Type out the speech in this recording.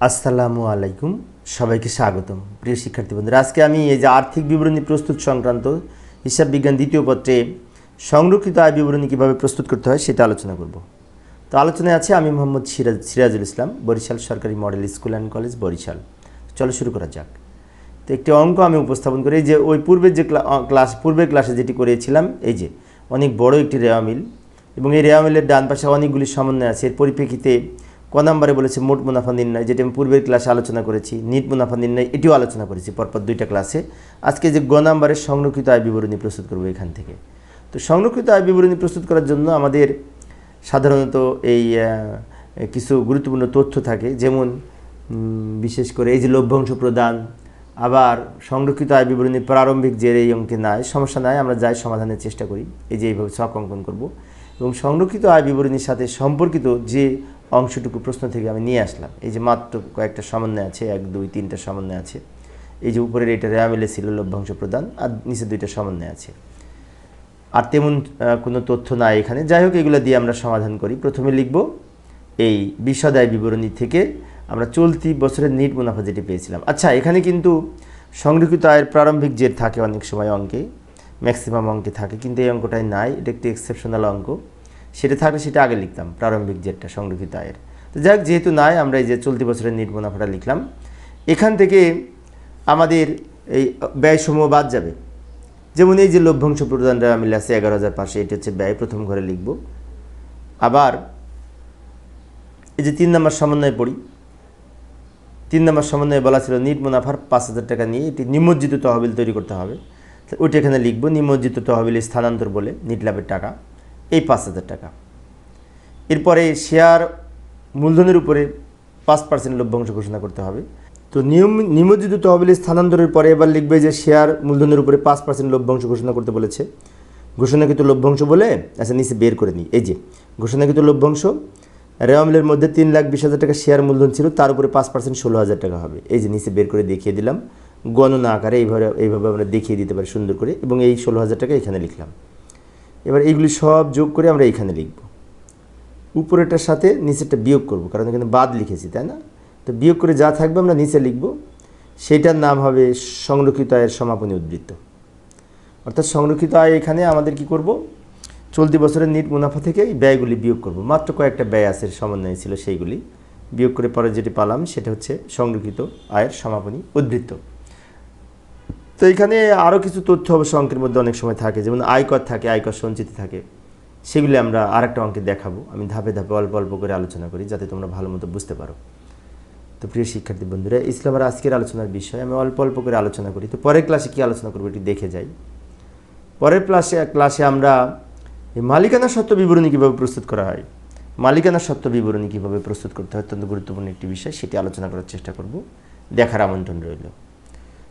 আসসালামু আলাইকুম, সবাইকে স্বাগতম। প্রিয় শিক্ষার্থী বন্ধুরা, আজকে আমি এই যে আর্থিক বিবরণী প্রস্তুত সংক্রান্ত হিসাব বিজ্ঞান দ্বিতীয় পত্রে সংরক্ষিত আয় বিবরণী কীভাবে প্রস্তুত করতে হয় সেটা আলোচনা করব। তো আলোচনায় আছে আমি মোহাম্মদ সিরাজ, সিরাজুল ইসলাম, বরিশাল সরকারি model school and college Barisal. চলো শুরু করা যাক। তো একটি অঙ্ক আমি উপস্থাপন করি যে ওই পূর্বের যে ক্লা- ক্লাস, পূর্বের ক্লাসে যেটি করেছিলাম, এই যে অনেক বড় একটি রেওয়া মিল এবং এই রেওয়া মিলের ডান পাশে অনেকগুলি সমন্বয় আছে। এর পরিপ্রেক্ষিতে ক নম্বরে বলেছে, মোট মুনাফা নির্ণয়, যেটি আমি পূর্বের ক্লাসে আলোচনা করেছি, নিট মুনাফা নির্ণয়, এটিও আলোচনা করেছি, পরপর দুইটা ক্লাসে। আজকে যে গ নম্বরে সংরক্ষিত আয় বিবরণী প্রস্তুত করব এখান থেকে। তো সংরক্ষিত আয় বিবরণী প্রস্তুত করার জন্য আমাদের সাধারণত এই কিছু গুরুত্বপূর্ণ তথ্য থাকে, যেমন বিশেষ করে এই যে লভ্যাংশ প্রদান, আবার সংরক্ষিত আয় বিবরণী প্রারম্ভিক যে এই অঙ্কে নাই, সমস্যা নাই, আমরা যাই সমাধানের চেষ্টা করি, এই যে এইভাবে ছক অঙ্কন করব। এবং সংরক্ষিত আয় বিবরণীর সাথে সম্পর্কিত যে অংশটুকু প্রশ্ন থেকে আমি নিয়ে আসলাম। এই যে মাত্র কয়েকটা সমন্বয় আছে, এক, দুই, তিনটা সমন্বয় আছে। এই যে উপরের এটা রেয়া মিলে ছিল লভ্যাংশ প্রদান, আর নিচে দুইটা সমন্বয় আছে। আর তেমন কোনো তথ্য নাই এখানে। যাই হোক, এগুলো দিয়ে আমরা সমাধান করি। প্রথমে লিখব, এই বিশদায় বিবরণী থেকে আমরা চলতি বছরের নিট মুনাফা যেটি পেয়েছিলাম। আচ্ছা এখানে কিন্তু সংরক্ষিত আয়ের প্রারম্ভিক জের থাকে অনেক সময় অঙ্কে, ম্যাক্সিমাম অঙ্কে থাকে, কিন্তু এই অঙ্কটাই নাই। এটা একটি এক্সেপশনাল অঙ্ক। সেটা থাকলে সেটা আগে লিখতাম, প্রারম্ভিক জেরটা সংরক্ষিত আয়ের। তো যাই যেহেতু নাই, আমরা এই যে চলতি বছরের নিট মুনাফাটা লিখলাম, এখান থেকে আমাদের এই ব্যয়সমূহ বাদ যাবে। যেমন এই যে লভ্যাংশ প্রদানটা মিলে আছে এগারো হাজার পাঁচশো, এটি হচ্ছে ব্যয়, প্রথম ঘরে লিখব। আবার এই যে তিন নম্বর সমন্বয় পড়ি। তিন নম্বর সমন্বয়ে বলা ছিল নিট মুনাফার পাঁচ হাজার টাকা নিয়ে এটি নিমজ্জিত তহবিল তৈরি করতে হবে। ওইটা এখানে লিখব, নিমজ্জিত তহবিলের স্থানান্তর বলে, নিট লাভের টাকা। এই পাঁচ হাজার টাকা। এরপরে শেয়ার মূলধনের উপরে পাঁচ পার্সেন্ট লভ্যাংশ ঘোষণা করতে হবে। তো নিয়ম, নিমজ্জিত তহবিলের স্থানান্তরের পরে এবার লিখবে যে শেয়ার মূলধনের উপরে পাঁচ পার্সেন্ট লভ্যাংশ ঘোষণা করতে বলেছে। ঘোষণাকৃত লভ্যাংশ বলে আচ্ছা নিচে বের করে নিই। এই যে, ঘোষণাকৃত লভ্যাংশ রেওয়ামিলের মধ্যে তিন লাখ বিশ হাজার টাকা শেয়ার মূলধন ছিল, তার উপরে পাঁচ পার্সেন্ট ষোলো হাজার টাকা হবে। এই যে, নিচে বের করে দেখিয়ে দিলাম। গণনা আকারে এইভাবে এইভাবে আমরা দেখিয়ে দিতে পারি সুন্দর করে। এবং এই ষোলো হাজার টাকা এখানে লিখলাম। এবার এইগুলি সব যোগ করে আমরা এখানে লিখব। উপরেটার সাথে নিচেরটা বিয়োগ করব, কারণ এখানে বাদ লিখেছি, তাই না? তো বিয়োগ করে যা থাকবে আমরা নিচে লিখব। সেটার নাম হবে সংরক্ষিত আয়ের সমাপনী উদ্বৃত্ত। অর্থাৎ সংরক্ষিত আয় এখানে আমাদের কি করব? চলতি বছরের নিট মুনাফা থেকে এই ব্যয়গুলি বিয়োগ করব। মাত্র কয়েকটা ব্যয় আছে, সমন্বয় ছিল সেইগুলি। বিয়োগ করে পরে যেটি পালাম সেটা হচ্ছে সংরক্ষিত আয়ের সমাপনী উদ্বৃত্ত। তো এখানে আরও কিছু তথ্য অবশ্য অঙ্কের মধ্যে অনেক সময় থাকে, যেমন আয়কর থাকে, আয়কর সঞ্চিতি থাকে। সেগুলি আমরা আরেকটা অঙ্কে দেখাবো। আমি ধাপে ধাপে অল্প অল্প করে আলোচনা করি, যাতে তোমরা ভালো মতো বুঝতে পারো। তো প্রিয় শিক্ষার্থী বন্ধুরা ইসলামের আজকের আলোচনার বিষয়, আমি অল্প অল্প করে আলোচনা করি। তো পরের ক্লাসে কী আলোচনা করব এটি দেখে যাই। পরের ক্লাসে ক্লাসে আমরা মালিকানা সত্ত্ব বিবরণী কীভাবে প্রস্তুত করা হয়, মালিকানা সত্ত্ব বিবরণী কীভাবে প্রস্তুত করতে হয়, অত্যন্ত গুরুত্বপূর্ণ একটি বিষয়, সেটি আলোচনা করার চেষ্টা করব। দেখার আমন্ত্রণ রইল।